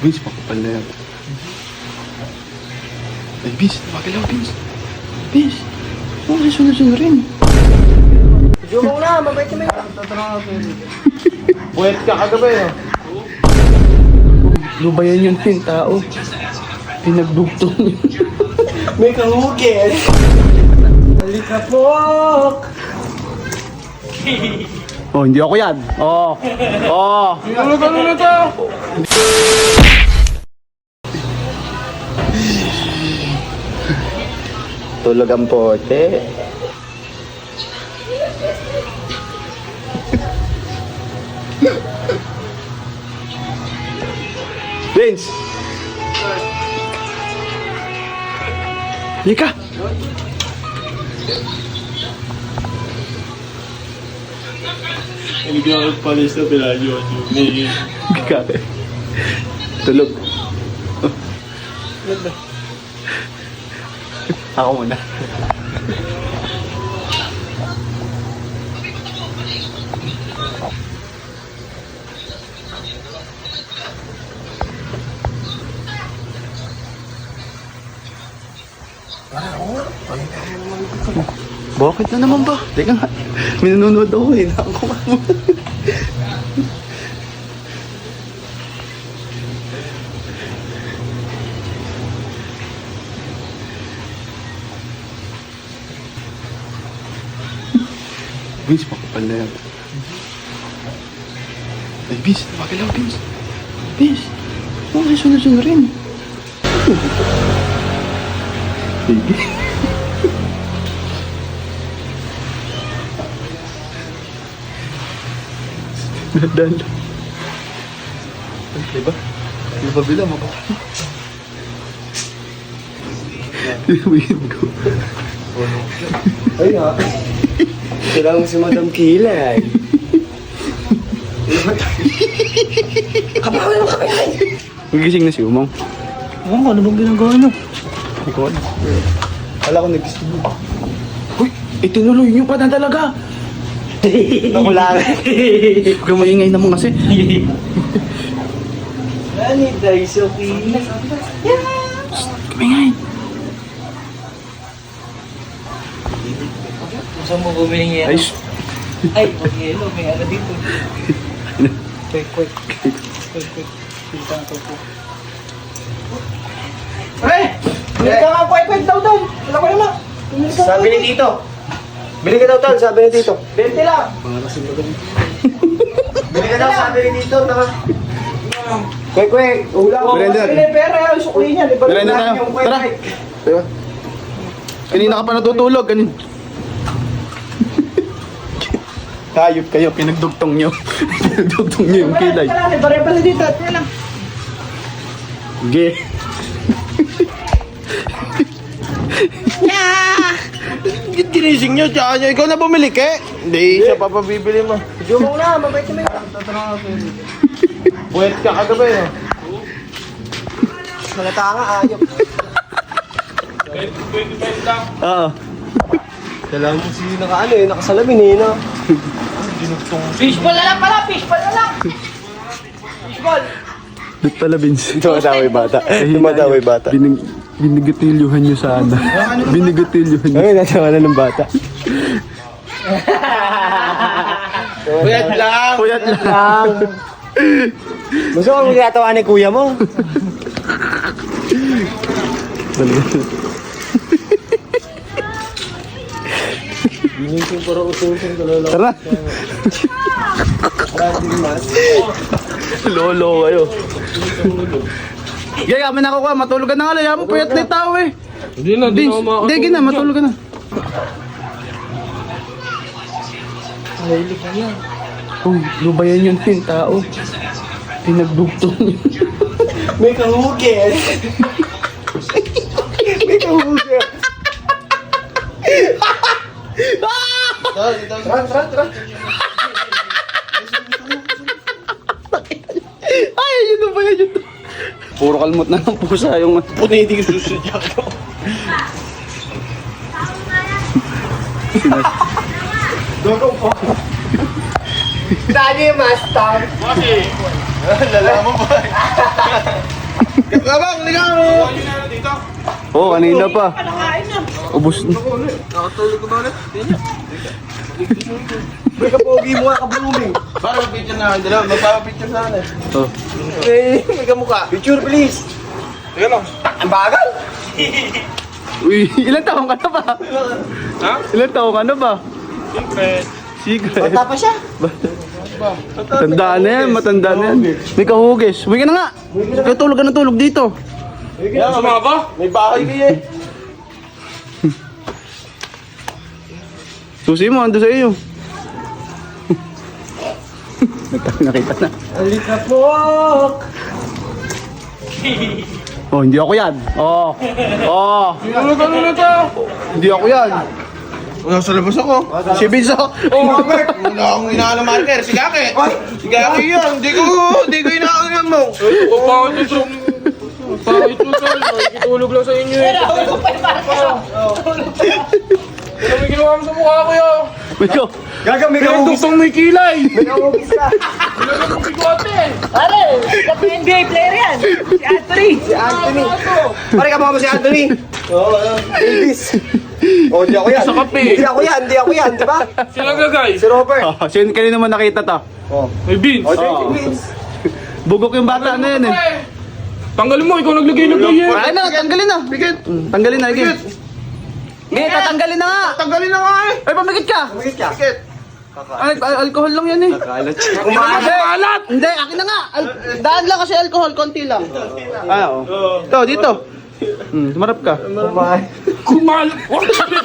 Vince, pakapal na yan. Ay, Vince, magalaw, Vince. Vince, huwag ka sunod-sunod rin. Jumong na, mabait naman yun. Puwet ka kagabi, no? Lubayan yun yung tao. Pinagbugtong yun. May kahugis. Halika po. oh, hindi ako yan. Oh. Oh. Ano na to? Tulog ang pote. Vince! Lika! Hindi ka magpalis na pinadyo at yung may... Lika. Tulog. Ako muna. Bakit na naman ba? Teka nga, may nanonood ako eh. Ako Vince, makapal na yan. Ay, Vince, magalaw, Vince. Vince, huwag ka sunod-sunod rin. Baby. Nadan. Diba? Yung pabila mo ba? Win ko. Ay nga. Kailangan mo si Madam Kilay. Kapawa naman kami ay. Nagising na si Umong. Oo, ano bang ginagawa niyo? Hindi ko alam. Kala ko nagising mo. Uy, itinuloy niyo pa na talaga. Ako lang. Huwag kang maingay naman kasi. Nani, dahil so kinis. Kamingay. Saan mo bumihingi? Ay, Ay, okay, hello, may ano dito. Quick, quick. Quick, quick. Pinta ko po. Pre! Bili ka nga quick, quick daw doon. Wala ko naman. Sabi ni Tito. Bili ka daw tol, sabi ni Tito. 20 lang. Bili ka daw, sabi ni Tito. Taka. Quick, quick. Ulam. Brenda. Bili pera yan, sukli niya. Na tayo. Tara. Diba? Kanina ka pa natutulog. Kanin. Hayop kayo, pinagdugtong nyo. pinagdugtong nyo yung kilay. Bare-bare dito. Yan lang. Ge. Ginising nyo, tsaka nyo. Ikaw na bumili, ke? Hindi, siya pa pabibili mo. Jumong na, mabait naman yun. Puwet ka kagabi, no? Malata nga, ayok. Oo. Kailangan mo si naka ano eh, nakasalamin eh, no? Fishball na lang pala, fishball na lang! Fishball! Ba't pala, Vince? Dumadaway bata. Dumadaway bata. Binig, binigatilyuhan nyo sana. binigatilyuhan nyo. Ay, natawa na ng bata. Puwet lang! Puyat lang. Gusto ko magkatawa ni kuya mo. Binising para utusin ko lolo. Tara. Lolo kayo. Gaya, kami na ako ka. Matulog ka na nga. Laya mo, puyat na tao eh. Hindi na, Vince, hindi, gina, matulog ka na. Mahilig ka niya. Uy, lubayan yun yung tao. Pinagbugtong yun. May kahugis. May kahugis. Tara, tara, tara. Ay, yun na ba yun? Puro kalmot na ng pusa yung... Puniting susunod ako. Dali, master. Lala mo ba? Gabang, ligaw! Oo, oh, kanina pa. Ubus na. Nakatulog ko ba ulit? May kapogi mo ka blooming. Para picture na akin, dalawa. Magpapapicture sa akin. Oh. Eh, may kamukha. Picture please. Teka lang. Ang bagal. Uy, ilan taong ka na ba? Ha? Ilan taong ka na ba? Secret. Secret. Bata pa siya. Matanda na yan, matanda na yan. May kahugis. Uwi ka na nga. Kaya tulog ka na tulog dito. Yan, sumaba? May bahay kayo eh. Susi mo, ando sa iyo. Nakita na. Alika po. Oh, hindi ako yan. Oh. Oh. Ano ano na to? Hindi ako yan. Nasa labas ako. Si Binso. Oh, Robert! Wala akong inaano marker. Si Gaki. Si Gaki yun. Hindi ko, hindi ko inaano mo. Pangit ito. Pangit ito. Nakikitulog lang sa inyo eh. Ano may ginawa mo sa mukha ko yun? Binso. Gagang may kahugis. tuktong may kilay. May kahugis ka. Kailangan mo bigote. Pare, sa NBA player yan. Si Anthony. Si Anthony. Pare ka mo si Anthony. Oo, oh, Elvis. Oh, di ako yan. Sa kape. Hindi ako yan, hindi ako yan, di ba? Sila gagay. Si Robert. Oh, sino kanina naman nakita to? May beans. Oh, si Vince. Bugok yung bata na yan eh. Tanggalin mo, ikaw naglagay-lagay eh. Ay na, tanggalin na. Bigit. Tanggalin na, Igit. Igit, tatanggalin na nga. Tanggalin na nga eh. Ay, pamigit ka. Tumigit ka. Bigit. Ay, al- alcohol lang yan eh. Kumain. Hindi, Kalat! Hindi, akin na nga. Al- daan lang kasi alcohol, konti lang. Ah, oo. Ito, dito. Hmm, tumarap ka. Kumain. Kumal! Huwag sabi